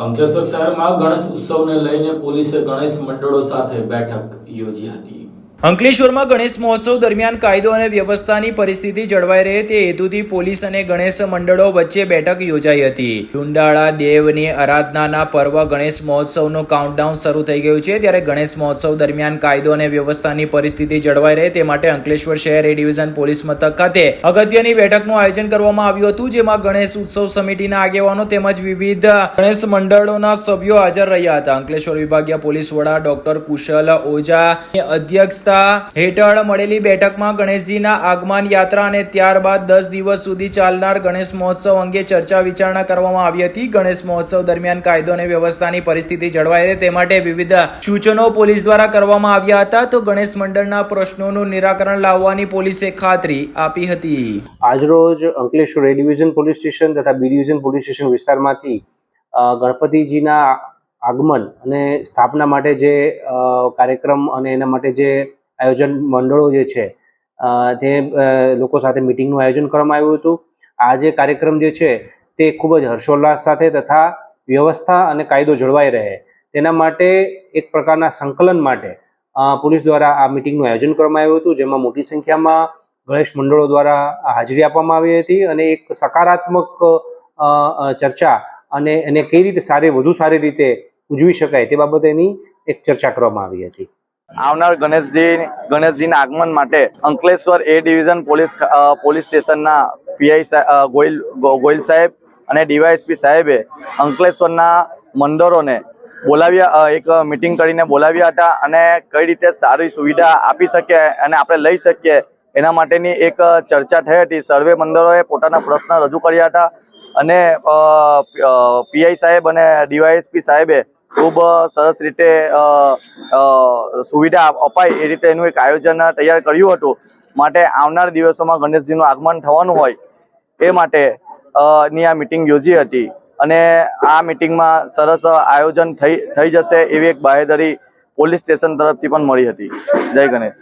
અંકલેશ્વર શહેરમાં ગણેશ ઉત્સવને લઈને પોલીસે ગણેશ મંડળો સાથે બેઠક યોજી હતી. અંકલેશ્વરમાં ગણેશ મહોત્સવ દરમિયાન કાયદો અને વ્યવસ્થાની પરિસ્થિતિ જળવાઈ રહે તે હેતુથી પોલીસ અને ગણેશ મંડળો વચ્ચે બેઠક યોજાઈ હતી. ડુંડાળા, દેવની આરાધનાના પર્વ ગણેશ મહોત્સવનું કાઉન્ટડાઉન શરૂ થઈ ગયું છે ત્યારે ગણેશ મહોત્સવ દરમિયાન કાયદો અને વ્યવસ્થાની પરિસ્થિતિ જળવાઈ રહે તે માટે અંકલેશ્વર શહેર એ ડિવિઝન પોલીસ મથક ખાતે અગત્યની બેઠકનું આયોજન કરવામાં આવ્યું હતું, જેમાં ગણેશ ઉત્સવ સમિતિના આગેવાનો તેમજ વિવિધ ગણેશ મંડળોના સભ્યો હાજર રહ્યા હતા. અંકલેશ્વર વિભાગીય પોલીસ વડા ડોક્ટર કુશલ ઓઝા અધ્યક્ષતા હેઠળ મળેલી બેઠકમાં ગણેશજીના આગમન યાત્રા અને ત્યારબાદ દસ દિવસ સુધી ચાલનાર ગણેશ મહોત્સવ અંગે ચર્ચા વિચારણા કરવામાં આવી હતી. ગણેશ મહોત્સવ દરમિયાન કાયદો અને વ્યવસ્થાની પરિસ્થિતિ જળવાઈ રહે તે માટે વિવિધ સૂચનો પોલીસ દ્વારા કરવામાં આવ્યા હતા. તો ગણેશ મંડળના પ્રશ્નોનું નિરાકરણ લાવવાની પોલીસે ખાતરી આપી હતી. આજરોજ Ankleshwar A division police station તથા બી ડિવિઝન પોલીસ સ્ટેશન વિસ્તારમાંથી ગણપતિજીના આગમન અને સ્થાપના માટે જે કાર્યક્રમ અને એના માટે જે આયોજન મંડળો જે છે તે લોકો સાથે મિટિંગનું આયોજન કરવામાં આવ્યું હતું. આ જે કાર્યક્રમ જે છે, તે ખૂબ જ હર્ષોલ્લાસ સાથે તથા વ્યવસ્થા અને કાયદો જળવાઈ રહે. તેના માટે એક પ્રકારના સંકલન માટે પોલીસ દ્વારા આ મિટિંગનું આયોજન કરવામાં આવ્યું હતું, જેમાં મોટી સંખ્યામાં ગણેશ મંડળો દ્વારા હાજરી આપવામાં આવી હતી અને એક સકારાત્મક ચર્ચા અને એને કઈ રીતે સારી, વધુ સારી રીતે ઉજવી શકાય તે બાબતેની એક ચર્ચા કરવામાં આવી હતી. આવનાર ગણેશજી ગણેશજીના આગમન માટે Ankleshwar A division police police સ્ટેશનના પીઆઈ ગોયલ ગોયલ સાહેબ અને ડીવાયએસપી સાહેબે અંકલેશ્વરના મંડળોને બોલાવ્યા એક મિટિંગ કરીને બોલાવ્યા હતા અને કઈ રીતે સારી સુવિધા આપી શકીએ અને આપણે લઈ શકીએ એના માટેની એક ચર્ચા થઈ હતી. સર્વે મંડળોએ પોતાના પ્રશ્ન રજૂ કર્યા હતા અને પીઆઈ સાહેબ અને ડીવાયએસપી સાહેબે ખૂબ સરસ રીતે સુવિધા અપાય એ રીતે એનું એક આયોજન તૈયાર કર્યું હતું. માટે આવનાર દિવસોમાં ગણેશજીનું આગમન થવાનું હોય એ માટે ની આ મિટિંગ યોજી હતી. અને આ મિટિંગમાં સરસ આયોજન થઈ થઈ જશે એવી એક બાહેધરી પોલીસ સ્ટેશન તરફથી પણ મળી હતી. જય ગણેશ.